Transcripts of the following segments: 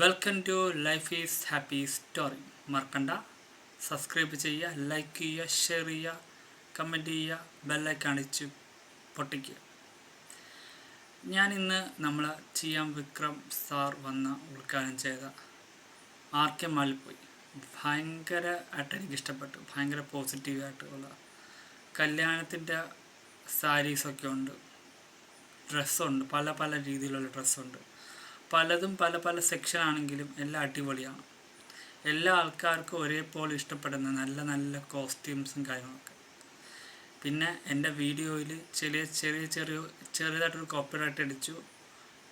Welcome to life is happy story മറക്കണ്ട. Subscribe ചെയ്യുക like ചെയ്യുക ഷെയർ ചെയ്യുക കമന്റ് ചെയ്യുക ബെല്ലൈക്ക് അടിച്ച് പൊട്ടിക്കുക. ഞാൻ ഇന്ന് നമ്മൾ ചെയ്യാൻ വിക്രം സാർ വന്ന് ഉദ്ഘാടനം ചെയ്ത ആർ കെ മാളിൽ പോയി. ഭയങ്കര ആയിട്ട് എനിക്ക് ഇഷ്ടപ്പെട്ടു ഭയങ്കര പോസിറ്റീവായിട്ടുള്ള കല്യാണത്തിന്റെ സാരീസൊക്കെ ഉണ്ട്. ഡ്രസ്സുണ്ട് പല പല രീതിയിലുള്ള ഡ്രസ്സുണ്ട് പലതും പല പല സെക്ഷൻ ആണെങ്കിലും എല്ലാം അടിപൊളിയാണ്. എല്ലാ ആൾക്കാർക്കും ഒരേപോലെ ഇഷ്ടപ്പെടുന്ന നല്ല നല്ല കോസ്റ്റ്യൂംസും കാര്യങ്ങളൊക്കെ. പിന്നെ എന്റെ വീഡിയോയിൽ ചെറിയ ചെറിയ ചെറിയ ചെറിയതായിട്ടൊരു കോപ്പിറൈറ്റ് അടിച്ചു.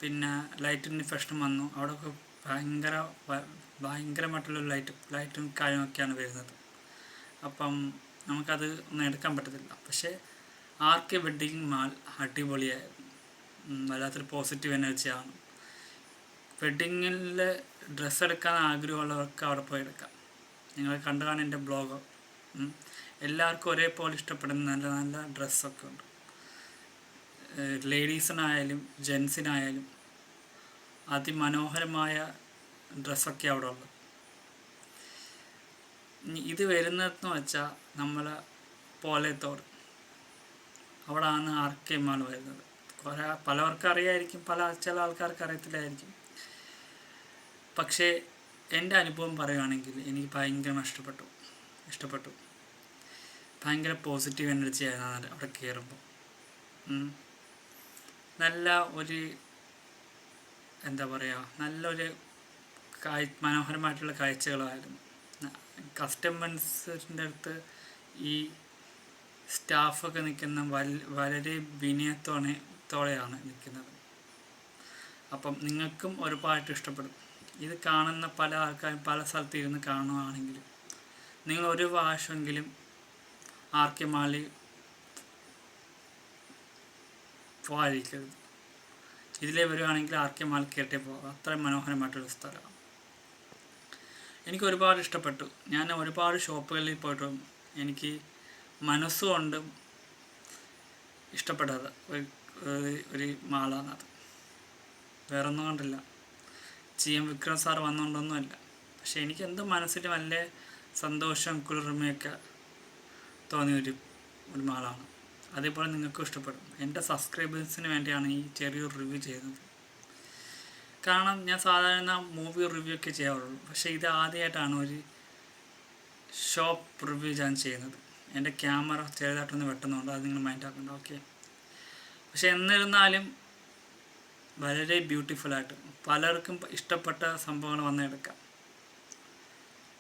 പിന്നെ ലൈറ്റിന് പ്രശ്നം വന്നു. അവിടെയൊക്കെ ഭയങ്കര ഭയങ്കരമായിട്ടുള്ള ലൈറ്റ് ലൈറ്റും കാര്യങ്ങളൊക്കെയാണ് വരുന്നത്. അപ്പം നമുക്കത് ഒന്നും എടുക്കാൻ പറ്റത്തില്ല. പക്ഷേ ആർ കെ വെഡ്ഡിങ് മാൾ അടിപൊളിയായിരുന്നു. വല്ലാത്തൊരു പോസിറ്റീവ് എനർജിയാണ് വെഡ്ഡിങ്ങിൽ ഡ്രസ്സ് എടുക്കാൻ ആഗ്രഹമുള്ളവർക്ക് അവിടെ പോയി എടുക്കാം. നിങ്ങൾ കണ്ടു കാണാൻ എന്റെ ബ്ലോഗ്. എല്ലാവർക്കും ഒരേപോലെ ഇഷ്ടപ്പെടുന്ന നല്ല നല്ല ഡ്രസ്സൊക്കെ ഉണ്ട്. ലേഡീസിനായാലും ജെൻസിനായാലും അതിമനോഹരമായ ഡ്രസ്സൊക്കെ അവിടെ ഉള്ളത് ഇത് വരുന്നതെന്ന് വെച്ചാൽ നമ്മൾ പോലത്തോട് അവിടെയാണ് ആർ കെ മാൾ വരുന്നത്. കുറേ പലവർക്കും അറിയായിരിക്കും പല ചില ആൾക്കാർക്ക് അറിയത്തില്ലായിരിക്കും പക്ഷേ എന്റെ അനുഭവം പറയുകയാണെങ്കിൽ എനിക്ക് ഭയങ്കര നഷ്ടപ്പെട്ടു. ഇഷ്ടപ്പെട്ടു. ഭയങ്കര പോസിറ്റീവ് എനർജി ആയിരുന്നു അവിടെ കയറുമ്പോൾ. നല്ല ഒരു എന്താ പറയുക നല്ലൊരു കായ് മനോഹരമായിട്ടുള്ള കാഴ്ചകളായിരുന്നു. കസ്റ്റമേഴ്സിന്റെ അടുത്ത് ഈ സ്റ്റാഫൊക്കെ നിൽക്കുന്ന വളരെ വിനയത്തോടെ തോടെയാണ് നിൽക്കുന്നത്. അപ്പം നിങ്ങൾക്കും ഒരുപാട് ഇഷ്ടപ്പെടും. ഇത് കാണുന്ന പല ആൾക്കാരും പല സ്ഥലത്ത് ഇരുന്ന് കാണുകയാണെങ്കിൽ നിങ്ങൾ ഒരു പ്രാവശ്യമെങ്കിലും ആർ കെ മാളി പോകാതിരിക്കരുത്. ഇതിലേ വരുവാണെങ്കിൽ ആർ കെ മാൾ കയറ്റേ പോകാം. അത്രയും മനോഹരമായിട്ടൊരു സ്ഥലമാണ്. എനിക്ക് ഒരുപാട് ഇഷ്ടപ്പെട്ടു. ഞാൻ ഒരുപാട് ഷോപ്പുകളിൽ പോയിട്ടും എനിക്ക് മനസ്സുകൊണ്ടും ഇഷ്ടപ്പെട്ടത് ഒരു ഒരു മാളാണത് വേറൊന്നും കണ്ടില്ല. ജി എം വിക്രം സാർ വന്നുകൊണ്ടൊന്നുമല്ല പക്ഷെ എനിക്ക് എന്തോ മനസ്സിൽ നല്ല സന്തോഷം കുളിർമയൊക്കെ തോന്നിയ ഒരു ഒരു മാളാണ്. അതേപോലെ നിങ്ങൾക്കും ഇഷ്ടപ്പെടും. എന്റെ സബ്സ്ക്രൈബേഴ്സിന് വേണ്ടിയാണ് ഈ ചെറിയൊരു റിവ്യൂ ചെയ്യുന്നത്. കാരണം ഞാൻ സാധാരണ മൂവി റിവ്യൂ ഒക്കെ ചെയ്യാറുള്ളൂ. പക്ഷേ ഇത് ആദ്യമായിട്ടാണ് ഒരു ഷോപ്പ് റിവ്യൂ ഞാൻ ചെയ്യുന്നത്. എന്റെ ക്യാമറ ചെറുതായിട്ടൊന്ന് വെട്ടുന്നുണ്ട് അത് നിങ്ങൾ മൈൻഡ് ആക്കണ്ട. ഓക്കെ പക്ഷെ എന്നിരുന്നാലും വളരെ ബ്യൂട്ടിഫുള്ളായിട്ട് പലർക്കും ഇഷ്ടപ്പെട്ട സംഭവങ്ങൾ വന്നെടുക്കാം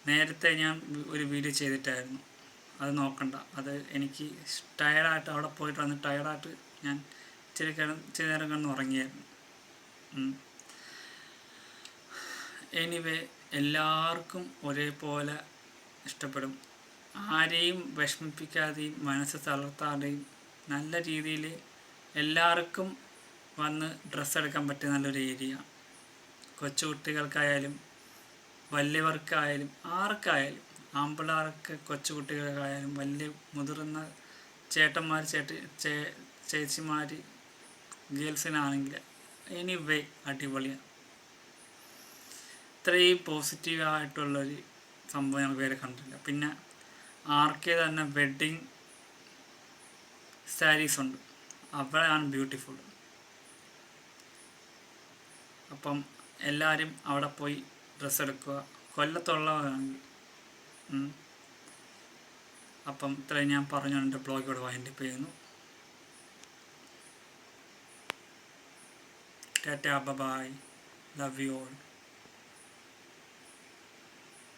നേരത്തെ ഞാൻ ഒരു വീഡിയോ ചെയ്തിട്ടായിരുന്നു. അത് നോക്കണ്ട. അത് എനിക്ക് ടയർഡായിട്ട് അവിടെ പോയിട്ട് വന്ന് ടയർഡായിട്ട് ഞാൻ ഇച്ചിരി കിടന്ന് ഇച്ചിരി നേരം കിടന്ന് ഉറങ്ങിയായിരുന്നു. എനിവേ എല്ലാവർക്കും ഒരേപോലെ ഇഷ്ടപ്പെടും. ആരെയും വിഷമിപ്പിക്കാതെയും മനസ്സ് തളർത്താതെയും നല്ല രീതിയിൽ എല്ലാവർക്കും വന്ന് ഡ്രസ്സ് എടുക്കാൻ പറ്റിയ നല്ലൊരു ഏരിയ കൊച്ചു കുട്ടികൾക്കായാലും വലിയവർക്കായാലും ആർക്കായാലും ആമ്പിളാർക്ക് കൊച്ചു കുട്ടികൾക്കായാലും വലിയ മുതിർന്ന ചേട്ടന്മാർ ചേട്ടി ചേ ചേച്ചിമാർ ഗേൾസിനാണെങ്കിൽ എനി വേ അടിപൊളിയാണ് ഇത്രയും പോസിറ്റീവായിട്ടുള്ളൊരു സംഭവം ഞങ്ങൾ വേറെ കണ്ടില്ല പിന്നെ ആർക്കെ തന്നെ വെഡ്ഡിങ് സാരീസ് ഉണ്ട്. അവിടെയാണ് ബ്യൂട്ടിഫുൾ അപ്പം എല്ലാവരും അവിടെ പോയി ഡ്രസ്സ് എടുക്കുക. കൊല്ലത്തുള്ളവരാണെങ്കിൽ അപ്പം ഇത്രയും ഞാൻ പറഞ്ഞു. എന്റെ ബ്ലോഗ് ഇവിടെ വൈൻഡപ്പ് ചെയ്യുന്നു. Tata bye love you all